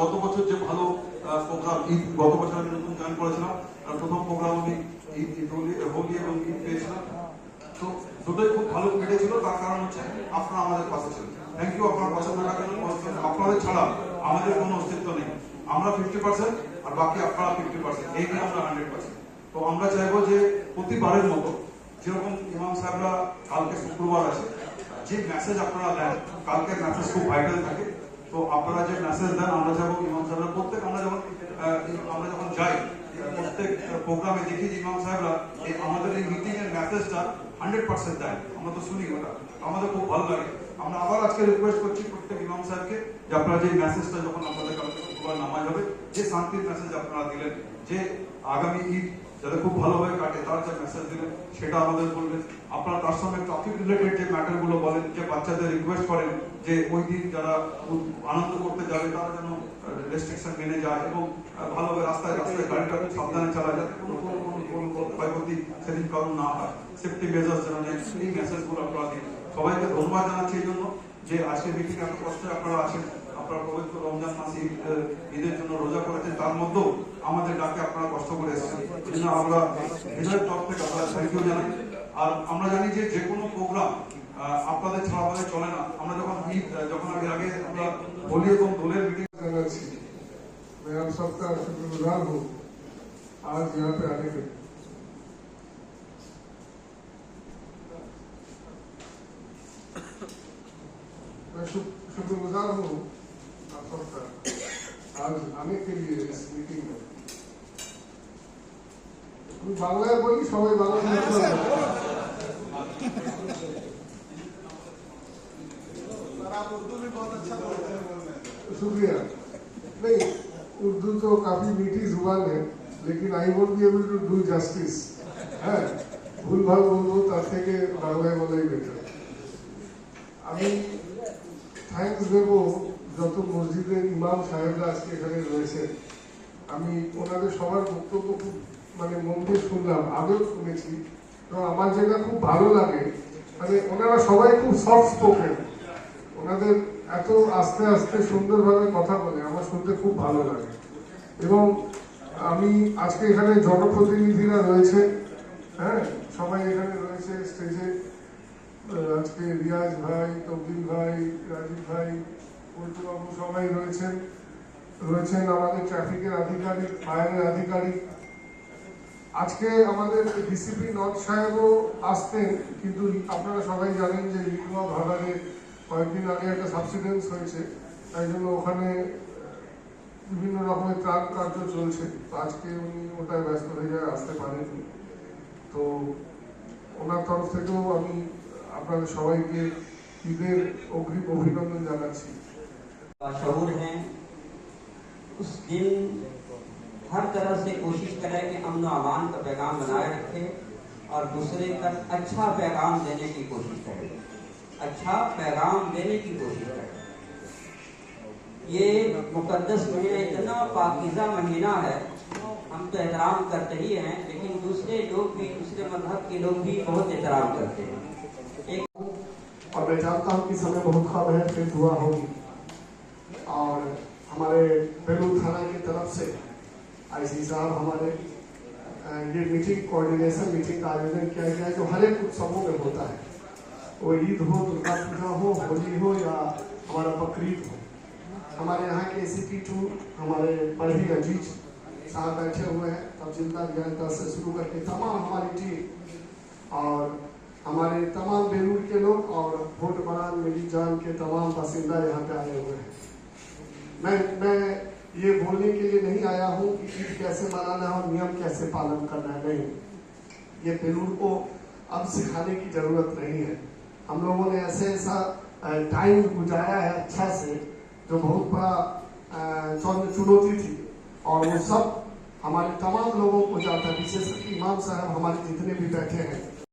গত বছর যে ভালো প্রোগ্রাম ঈদ গত বছর আমি নতুন জয়েন করেছিলাম আর প্রথম প্রোগ্রাম আমি ঈদ হোলি এবং ঈদ পেয়েছিলাম। তো দুটোই খুব ভালো কেটেছিল তার কারণ হচ্ছে আপনারা আমাদের পাশে ছিলেন। থ্যাংক ইউ আপনার আপনাদের ছাড়া আমাদের কোনো অস্তিত্ব নেই। আমরা ফিফটি পার্সেন্ট আর বাকি আপনারা ফিফটি পার্সেন্ট এই আমরা হান্ড্রেড পার্সেন্ট তো আমরা চাইব যে প্রতিবারের মতো, যেরকম ইমাম সাহেবরা কালকে শুক্রবার আছে, যে মেসেজ আপনারা দেন কালকের মেসেজ খুব ভাইটাল থাকে তো আপনারা যে মেসেজ দেন, আমরা যাব ইমাম সাহেবরা, প্রত্যেক আমরা যখন আমরা যখন যাই প্রত্যেক প্রোগ্রামে দেখি যে ইমাম সাহেবরা আমাদের এই মিটিং এর মেসেজটা হান্ড্রেড পার্সেন্ট দেয়। আমরা তো শুনি ওটা। আমাদের খুব ভালো লাগে। আমরা আবার আজকে রিকোয়েস্ট করছি প্রত্যেক ইমাম সাহেবকে যে আপনারা যে মেসেজটা যখন আপনাদের নামাজ হবে, যে শান্তির মেসেজ আপনারা দিলেন, যে আগামী ঈদ যাতে খুব ভালোভাবে কাটে, তার যে মেসেজ দিলেন সেটা আমাদের বলবেন আপনারা তার সঙ্গে ট্রাফিক রিলেটেড যে ম্যাটারগুলো বলেন, যে বাচ্চাদের রিকোয়েস্ট করেন, যে ওই দিন যারা আনন্দ করতে যাবে, তারা যেন রেস্ট্রিকশন মেনে যায় এবং ভালোভাবে রাস্তায় রাস্তায় গাড়িটা সাবধানে চালায় যাতে কোনো কোনো কোনো ক্ষয়ক্ষতি সেদিন কারণ না হয়। সেফটি মেজার্স যেন এই মেসেজগুলো আপনারা দিন। সবাইকে ধন্যবাদ জানাচ্ছি এই জন্য। যে আজকে মিটিং এত কষ্টে আপনারা আছেন আপনারা পবিত্র রমজান মাসে ঈদ, আহ, ঈদের জন্য রোজা করেছেন তার মধ্যেও আমাদের ডাকে আপনারা কষ্ট করে এসেছেন এই জন্য আমরা হৃদয়ের তরফ থেকে আপনারা থ্যাংক ইউ জানাই আর আমরা জানি যে যে কোনো প্রোগ্রাম আপনাদের ছাড়া আমাদের চলে না আমরা যখন ঈদ আহ, যখন আগে আগে আমরা হোলি এবং দোলের মিটিং कराची मैं आप सबका शुक्रगुजार हूँ आज यहाँ पे आने के शुक्रगुजार हूँ आप सबका आज आने के लिए इस मीटिंग में আমি বাংলায় বলি সবাই বাংলা বুঝতে পারবে। शुक्रिया नहीं उर्दू तो काफी मीठी जुबान है लेकिन I won't be able to do justice হ্যাঁ ভুলভাল বলবো তার থেকে বাংলায় বলাই বেটার আমি থ্যাঙ্কস দেব যত মসজিদের ইমাম সাহেবরা আজকে এখানে রয়েছেন আমি ওনাদের সবার বক্তব্য খুব মানে মন দিয়ে শুনলাম, আগেও শুনেছি। তো আমার যেটা খুব ভালো লাগে মানে ওনারা সবাই খুব সফট স্পোকেন ওনাদের এত আস্তে আস্তে সুন্দরভাবে কথা বলে, আমার শুনতে খুব ভালো লাগে। এবং আমি আজকে এখানে জনপ্রতিনিধিরা রয়েছে হ্যাঁ? সবাই এখানে রয়েছে স্টেজে আজকে রিয়াজ ভাই তবদিল ভাই, রাজীব ভাই, পল্টুবাবু সবাই রয়েছেন। রয়েছেন আমাদের ট্রাফিকের আধিকারিক, ফায়ারের আধিকারিক। আজকে আমাদের ডিসিপি নর্থ সাহেবও আসতেন, কিন্তু আপনারা সবাই জানেন যে লিটুয়া ভাগারে কয়েকদিন আগে একটা সাবসিডেন্স হয়েছে, তাই জন্য ওখানে বিভিন্ন রকমের ত্রাণ কার্য চলছে। তো আজকে উনি ওটায় ব্যস্ত হয়ে যায় আসতে পারেননি। তো ওনার তরফ থেকেও আমি আপনাদের সবাইকে ঈদের অগ্রিম অভিনন্দন জানাচ্ছি शहूर हैं उस दिन हर तरह से कोशिश करें कि अमन अमान का पैगाम बनाए रखें और दूसरे तक अच्छा पैगाम देने की कोशिश करें अच्छा पैगाम देने की कोशिश करें ये मुकद्दस महीना इतना पाकिज़ा महीना है हम तो एहतराम करते ही हैं लेकिन दूसरे लोग भी दूसरे मज़हब के लोग भी बहुत एहतराम करते हैं। एक और मैं जानता हूँ कि समय बहुत कम है, फिर दुआ होगी। और हमारे बेलूर थाना की तरफ़ से आईसी साहब हमारे ये मीटिंग कोऑर्डिनेशन मीटिंग का आयोजन किया गया है, जो हर एक उत्सवों में होता है। वो ईद हो, दुर्गा पूजा हो, होली हो या हमारा बकरीद हो। हमारे यहाँ के ए सी टू हमारे बड़ही अज़ीज़ साहब बैठे हुए हैं, तब तहसीलदार रियाज से शुरू करके तमाम हमारी टीम और हमारे तमाम बेलूर के लोग और भोट बरान मेरी जान के तमाम बासिंदा यहाँ पे आए हुए हैं। मैं मैं ये बोलने के लिए नहीं आया हूँ कि ईद कैसे मनाना है और नियम कैसे पालन करना है, नहीं। ये बेलूर को अब सिखाने की ज़रूरत नहीं है। हम लोगों ने ऐसे ऐसा टाइम गुजारा है अच्छा से, जो बहुत बड़ा चुनौती थी और वो सब हमारे तमाम लोगों को जाता है विशेषकर इमाम साहब हमारे जितने भी बैठे हैं